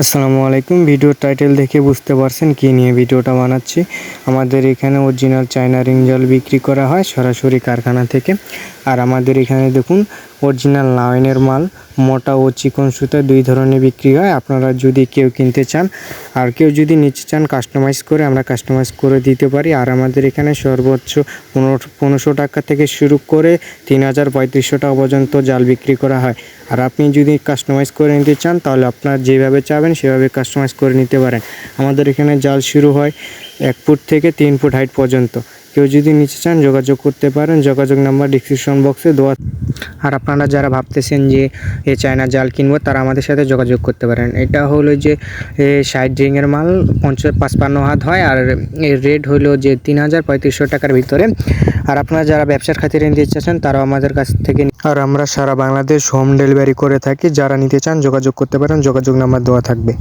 আসসালামু আলাইকুম। Video title দেখে বুঝতে পারছেন কি নিয়ে ভিডিওটা বানাচ্ছি। আমাদের এখানে অরিজিনাল চায়না রিং জল বিক্রি করা হয় সরাসরি কারখানা থেকে। আর আমাদের এখানে দেখুন অরিজিনাল লাইনের মাল মোটা ও চিকন সুতা দুই ধরনের বিক্রি হয়। আপনারা যদি কেউ কিনতে চান আর কেউ যদি নিতে চান কাস্টমাইজ করে আমরা কাস্টমাইজ করে দিতে পারি। আর আমাদের এখানে সর্বোচ্চ পনেরো পনেরোশো টাকা থেকে শুরু করে তিন হাজার পঁয়ত্রিশশো টাকা পর্যন্ত জাল বিক্রি করা হয়। আর আপনি যদি কাস্টমাইজ করে নিতে চান তাহলে আপনার যেভাবে চাবেন সেভাবে কাস্টমাইজ করে নিতে পারেন। আমাদের এখানে জাল শুরু হয় এক ফুট থেকে তিন ফুট হাইট পর্যন্ত। কেউ যদি নিতে চান যোগাযোগ করতে পারেন। যোগাযোগ নাম্বার ডিসক্রিপশন বক্সে দেওয়া আর আপনারা যারা ভাবতেছেন যে এ চায়না জাল কিনবো, তারা আমাদের সাথে যোগাযোগ করতে পারেন। এটা হলো যে সাইড রিংয়ের মাল, পঞ্চাশ, পাঁচপান্ন হাত হয়। আর এর রেট হলো যে, তিন হাজার পঁয়ত্রিশশো টাকার ভিতরে। আর আপনারা যারা ব্যবসার খাতিরে নিতে চাচ্ছেন, তারাও আমাদের কাছ থেকে আর আমরা সারা বাংলাদেশ হোম ডেলিভারি করে থাকি। যারা নিতে চান, যোগাযোগ করতে পারেন। যোগাযোগ নাম্বার দেওয়া থাকবে।